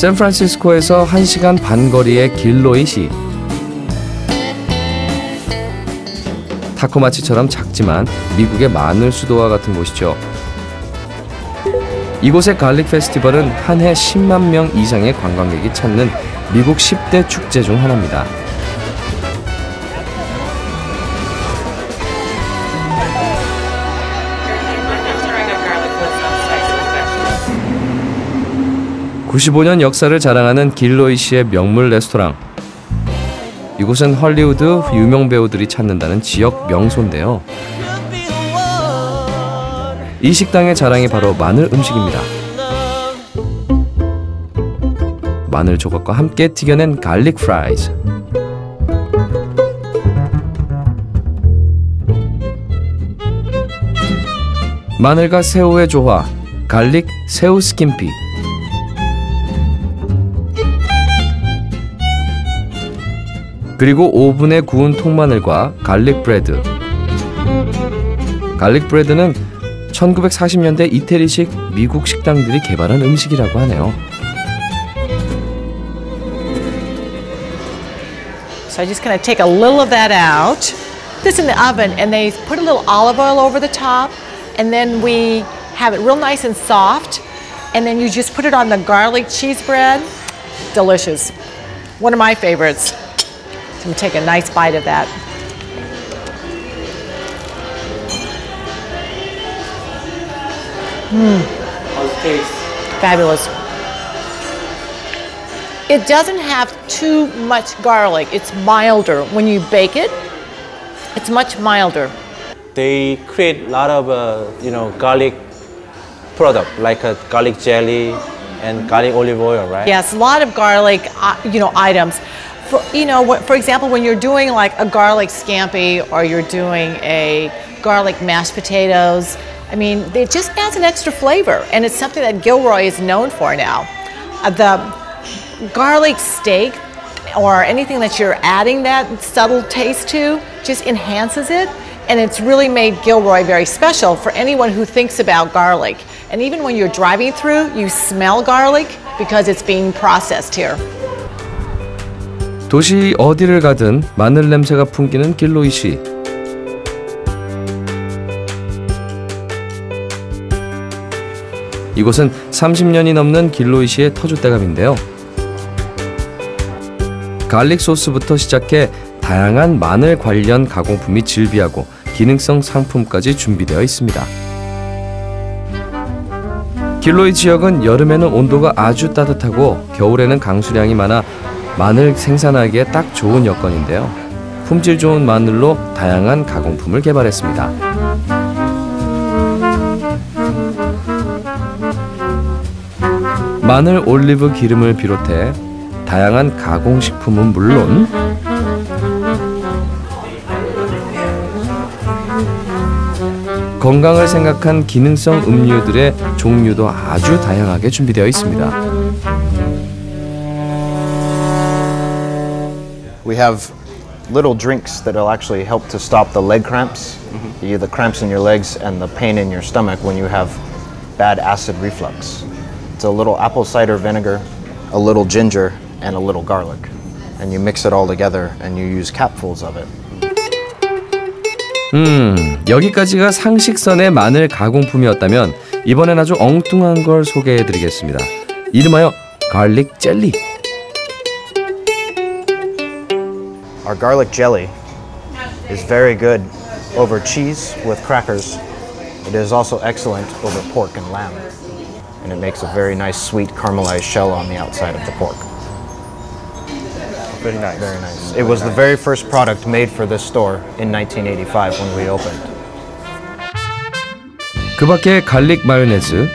샌프란시스코에서 1시간 반 거리의 길로이 시. 타코마치처럼 작지만 미국의 마늘 수도와 같은 곳이죠. 이곳의 갈릭 페스티벌은 한 해 10만 명 이상의 관광객이 찾는 미국 10대 축제 중 하나입니다. (95년) 역사를 자랑하는 길로이시의 명물 레스토랑. 이곳은 헐리우드 유명 배우들이 찾는다는 지역 명소인데요. 이 식당의 자랑이 바로 마늘 음식입니다. 마늘 조각과 함께 튀겨낸 갈릭 프라이즈. 마늘과 새우의 조화 갈릭 새우 스킨피 그리고 오븐에 구운 통마늘과 갈릭 브레드 갈릭 브레드는 1940년대 이태리식 미국 식당들이 개발한 음식이라고 하네요. So take a nice bite of that. How's it taste? Fabulous. It doesn't have too much garlic. It's milder. When you bake it, it's much milder. They create a lot of uh, you know garlic product like a garlic jelly and garlic olive oil, right? Yes, a lot of garlic, uh, you know, items. For, you know, for example, when you're doing like a garlic scampi or you're doing a garlic mashed potatoes, I mean, it just adds an extra flavor, and it's something that Gilroy is known for now. Uh, the garlic steak or anything that you're adding that subtle taste to just enhances it, and it's really made Gilroy very special for anyone who thinks about garlic. And even when you're driving through, you smell garlic because it's being processed here. 도시 어디를 가든 마늘 냄새가 풍기는 길로이 씨. 이곳은 30년이 넘는 길로이 씨의 터줏대감인데요. 갈릭 소스부터 시작해 다양한 마늘 관련 가공품이 즐비하고 기능성 상품까지 준비되어 있습니다. 길로이 지역은 여름에는 온도가 아주 따뜻하고 겨울에는 강수량이 많아 마늘 생산하기에 딱 좋은 여건인데요. 품질 좋은 마늘로 다양한 가공품을 개발했습니다. 마늘 올리브 기름을 비롯해 다양한 가공식품은 물론 건강을 생각한 기능성 음료들의 종류도 아주 다양하게 준비되어 있습니다. We have little drinks that'll actually help to stop the leg cramps, you the cramps in your legs and the pain in your stomach when you have bad acid reflux. It's a little apple cider vinegar, a little ginger, and a little garlic. And you mix it all together and you use capfuls of it. 음, 여기까지가 상식선의 마늘 가공품이었다면 이번엔 아주 엉뚱한 걸 소개해 드리겠습니다. 이름하여 갈릭 젤리. Our garlic jelly is very good over cheese with crackers. It is also excellent over pork and lamb. And it makes a very nice sweet caramelized shell on the outside of the pork. Very nice. Very nice. It was the very first product made for this store in 1985 when we opened. 그 밖에 갈릭 마요네즈,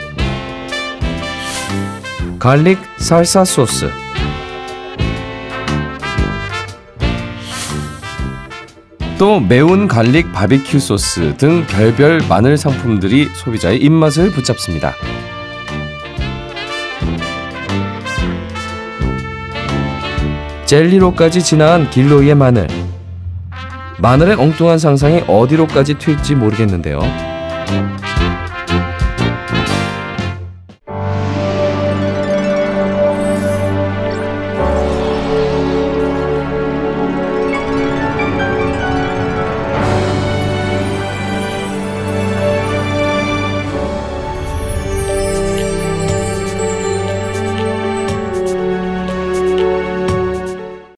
갈릭 살사 소스, 또 매운 갈릭 바비큐 소스 등 별별 마늘 상품들이 소비자의 입맛을 붙잡습니다. 젤리로까지 진화한 길로이의 마늘. 마늘의 엉뚱한 상상이 어디로까지 튈지 모르겠는데요.